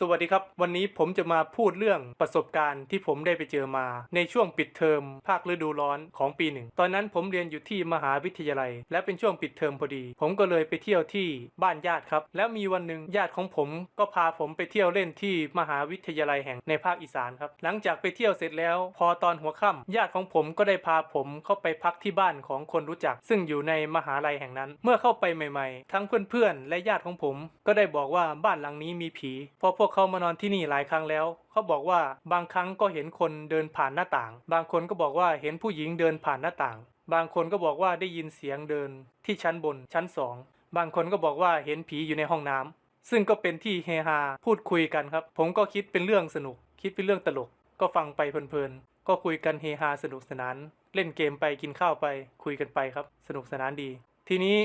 สวัสดีครับ วันนี้ผมจะมาพูดเรื่องประสบการณ์ที่ผมได้ไปเจอมา ในช่วงปิดเทอมภาคฤดูร้อนของปีหนึ่ง ตอนนั้นผมเรียนอยู่ที่มหาวิทยาลัย และเป็นช่วงปิดเทอมพอดี ผมก็เลยไปเที่ยวที่บ้านญาติครับ แล้วมีวันหนึ่งญาติของผมก็พาผมไปเที่ยวเล่นที่มหาวิทยาลัยแห่งในภาคอีสานครับ หลังจากไปเที่ยวเสร็จแล้ว พอตอนหัวค่ำญาติของผมก็ได้พาผมเข้าไปพักที่บ้านของคนรู้จัก ซึ่งอยู่ในมหาลัยแห่งนั้น เมื่อเข้าไปใหม่ ๆ ทั้งเพื่อนๆและญาติของผม ก็ได้บอกว่าบ้านหลังนี้มีผีพราะพวกเขามานอนที่นี่หลายครั้งแล้ว เขาบอกว่าบางครั้งก็เห็นคนเดินผ่านหน้าต่าง บางคนก็บอกว่าเห็นผู้หญิงเดินผ่านหน้าต่าง บางคนก็บอกว่าได้ยินเสียงเดินที่ชั้นบนชั้นสอง บางคนก็บอกว่าเห็นผีอยู่ในห้องน้ำซึ่งก็เป็นที่เฮฮาพูดคุยกันครับ ผมก็คิดเป็นเรื่องสนุก คิดเป็นเรื่องตลก ก็ฟังไปเพลินๆ ก็คุยกันเฮฮาสนุกสนาน เล่นเกมไปกินข้าวไป คุยกันไปครับ สนุกสนานดี ทีนี้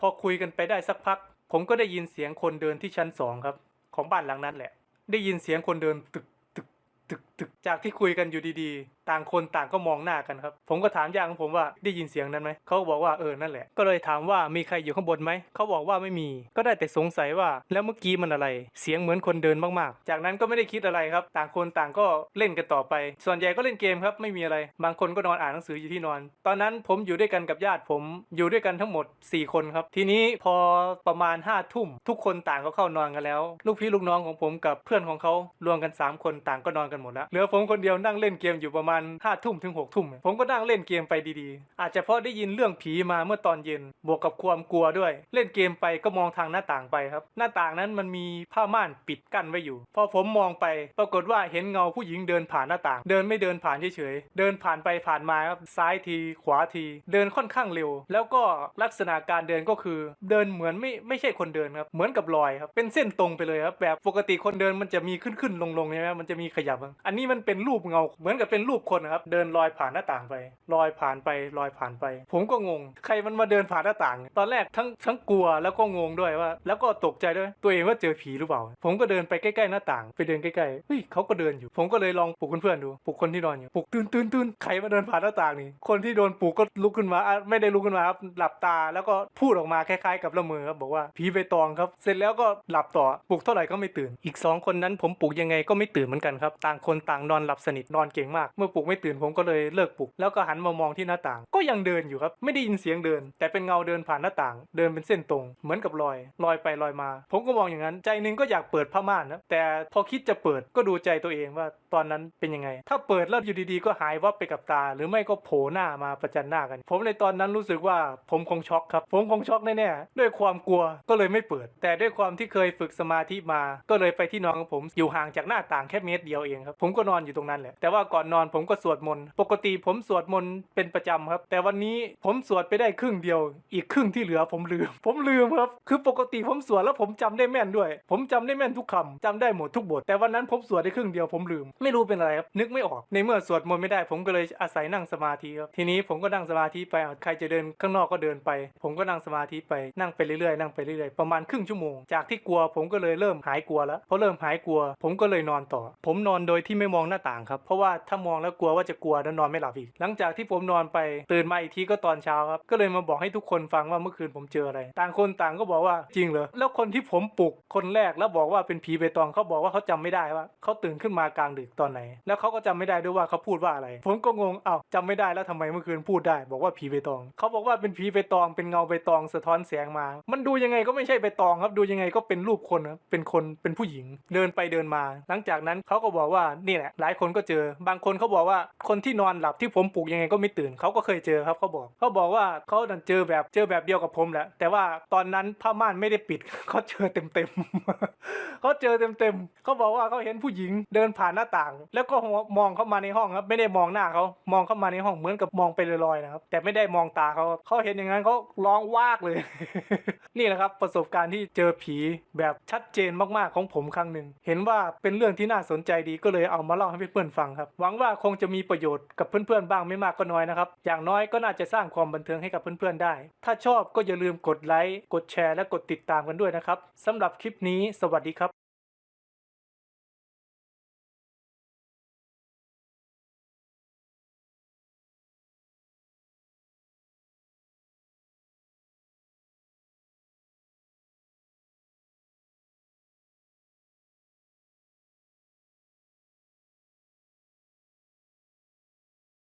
พอคุยกันไปได้สักพัก ผมก็ได้ยินเสียงคนเดินที่ชั้นสองครับ ของบ้านหลังนั้นแหละ ได้ยินเสียงคนเดินตึกตึกตึก จากที่คุยกันอยู่ดีๆ ต่างคนต่างก็มองหน้ากันครับ ผมก็ถามญาติของผมว่าได้ยินเสียงนั้นไหม เขาก็บอกว่าเออนั่นแหละ ก็เลยถามว่ามีใครอยู่ข้างบนไหม เขาบอกว่าไม่มี ก็ได้แต่สงสัยว่าแล้วเมื่อกี้มันอะไร เสียงเหมือนคนเดินมากๆ จากนั้นก็ไม่ได้คิดอะไรครับ ต่างคนต่างก็เล่นกันต่อไป ส่วนใหญ่ก็เล่นเกมครับ ไม่มีอะไร บางคนก็นอนอ่านหนังสืออยู่ที่นอน ตอนนั้นผมอยู่ด้วยกันกับญาติผม อยู่ด้วยกันทั้งหมด 4 คนครับ ทีนี้พอประมาณ5้าทุ่มทุกคนต่างก็เข้านอนกันแล้ว ลูกพี่ลูกน้องของผมกับเพื่อนของเขารวมกัน 3 คนต่างก็นอนกันหมดแล้วเหลือผมคนเดียวนั่งเล่นเกมอยู่ประมาณ5้าทุ่มถึง6กทุ่มผมก็นั่งเล่นเกมไปดีๆ อาจจะเพราะได้ยินเรื่องผีมาเมื่อตอนเย็น บวกกับความกลัวด้วย เล่นเกมไปก็มองทางหน้าต่างไปครับ หน้าต่างนั้นมันมีผ้าม่านปิดกั้นไว้อยู่ พอผมมองไป ปรากฏว่าเห็นเงาผู้หญิงเดินผ่านหน้าต่าง เดินไม่เดินผ่านเฉยๆ เดินผ่านไปผ่านมาครับ ซ้ายที ขวาที เดินค่อนข้างเร็ว แล้วก็ลักษณะการเดินก็คือ เดินเหมือนไม่ไม่ใช่คนเดินครับ เหมือนกับรอยครับ เป็นเส้นตรงไปเลยครับ แบบปกติคนเดินมันจะมีขึ้นขึ้นลงลงๆใช่ไหมมันจะมีขยับอะอันนี้มันเป็นรูปเงา เหมือนกับเป็นรูปคนนะครับ เดินลอยผ่านหน้าต่างไป ลอยผ่านไปลอยผ่านไป ผมก็งง ใครมันมาเดินผ่านหน้าต่าง ตอนแรกทั้งทั้งกลัวแล้วก็งงด้วยว่า แล้วก็ตกใจด้วย ตัวเองว่าเจอผีหรือเปล่า ผมก็เดินไปใกล้ๆหน้าต่าง ไปเดินใกล้ๆเฮ้ยเขาก็เดินอยู่ ผมก็เลยลองปลุกเพื่อนๆดู ปลุกคนที่นอนอยู่ ปลุกตื่นตื่นตื่นใครมาเดินผ่านหน้าต่างนี่ คนที่โดนปลุกก็ลุกขึ้นมา ไม่ได้ลุกขึ้นมาครับ หลับตาแล้วก็พูดออกมาคล้ายๆ กับละเมอครับบอกว่าผีใบตองครับ เสร็จแล้วก็หลับต่อ ปลุกเท่าไหร่ก็ไม่ตื่น อีกสองคนนั้นผมปลุกยังไงก็ไม่ตื่นเหมือนกันครับ ต่างคนต่างนอนหลับสนิทนอนเก่งมาก เมื่อปลุกไม่ตื่นผมก็เลยเลิกปลุก แล้วก็หันมามองที่หน้าต่าง ก็ยังเดินอยู่ครับ ไม่ได้ยินเสียงเดิน แต่เป็นเงาเดินผ่านหน้าต่าง เดินเป็นเส้นตรง เหมือนกับลอย ลอยไปลอยมา ผมก็มองอย่างนั้น ใจหนึงก็อยากเปิดผ้าม่านนะแต่พอคิดจะเปิดก็ดูใจตัวเองว่าตอนนั้นเป็นยังไง ถ้าเปิดแล้วอยู่ดีๆ ก็หายวับไปกับตา หรือไม่ก็โผล่หน้ามาประจันหน้ากัน ผมในตอนนั้นรู้สึกว่าผมคงช็อกครับ ผมคงช็อกแน่ๆด้วยความกลัวก็เลยไม่เปิด แต่ด้วยความที่เคยฝึกสมาธิมา ก็เลยไปที่นอนของผมอยู่ห่างจากหน้าต่างแค่เมตรเดียวเองครับผมก็นอนอยู่ตรงนั้นแหละ แต่ว่าก่อนนอนผมก็สวดมนต์ ปกติผมสวดมนต์เป็นประจำครับ แต่วันนี้ผมสวดไปได้ครึ่งเดียว อีกครึ่งที่เหลือผมลืม ผมลืมครับ คือปกติผมสวดแล้วผมจำได้แม่นด้วย ผมจำได้แม่นทุกคำจำได้หมดทุกบท แต่วันนั้นผมสวดได้ครึ่งเดียวผมลืม ไม่รู้เป็นอะไรครับ นึกไม่ออก ในเมื่อสวดมนต์ไม่ได้ ผมก็เลยอาศัยนั่งสมาธิครับ ทีนี้ผมก็นั่งสมาธิไปอะใครจะเดินข้างนอกก็เดินไป ผมก็นั่งสมาธิไป นั่งไปเรื่อยๆ นั่งไปเรื่อยๆ ประมาณครึ่งชั่วโมง จากที่กลัวผมก็เลยเริ่มหายกลัวแล้วพอเริ่มหายกลัว ผมก็เลยนอนต่อ ผมนอนโดยที่ไม่มองหน้าต่างครับ เพราะว่าถ้ามองแล้วกลัวว่าจะกลัวแล้วนอนไม่หลับอีก หลังจากที่ผมนอนไปตื่นมาอีกทีก็ตอนเช้าครับ ก็เลยมาบอกให้ทุกคนฟังว่าเมื่อคืนผมเจออะไร ต่างคนต่างก็บอกว่าจริงเหรอ แล้วคนที่ผมปลุกคนแรกแล้วบอกว่าเป็นผีใบตองเขาบอกว่าเขาจำไม่ได้ว่าเขาตื่นขึ้นมากลางดึกตอนไหน แล้วเขาก็จำไม่ได้ด้วยว่าเขาพูดว่าอะไร ผมก็งงอ้าวจำไม่ได้แล้วทำไมเมื่อคืนพูดได้ บอกว่าผีใบตอง เขาบอกว่าเป็นผีใบตอง เป็นเงาใบตองสะท้อนแสงมา มันดูยังไงก็ไม่ใช่ใบตองครับ ดูยังไงก็เป็นรูปคนครับ เป็นคน เป็นผู้หญิง เดินไปเดินมา หลังจากนั้นเขาก็บอกว่านี่แหละหลายคนก็เจอบางคนเขาบอกว่าคนที่นอนหลับที่ผมปลุกยังไงก็ไม่ตื่นเขาก็เคยเจอครับเขาบอกเขาบอกว่าเขาดันเจอแบบเจอแบบเดียวกับผมแหละแต่ว่าตอนนั้นผ้าม่านไม่ได้ปิดเขาเจอเต็มเต็มเขาเจอเต็มเต็มเขาบอกว่าเขาเห็นผู้หญิงเดินผ่านหน้าต่าง แล้วก็มองเข้ามาในห้องครับไม่ได้มองหน้าเขามองเข้ามาในห้องเหมือนกับมองไปลอยๆนะครับแต่ไม่ได้มองตาเขาเขาเห็นอย่างนั้นเขาร้องวากเลย นี่แหละครับประสบการณ์ที่เจอผีแบบชัดเจนมากๆของผมครั้งหนึ่งเห็นว่าเป็นเรื่องที่น่าสนใจดีก็เลยเอาเอามาเล่าให้เพื่อนๆฟังครับ หวังว่าคงจะมีประโยชน์กับเพื่อนๆบ้างไม่มากก็น้อยนะครับ อย่างน้อยก็น่าจะสร้างความบันเทิงให้กับเพื่อนๆได้ ถ้าชอบก็อย่าลืมกดไลค์ กดแชร์ และกดติดตามกันด้วยนะครับสำหรับคลิปนี้ สวัสดีครับ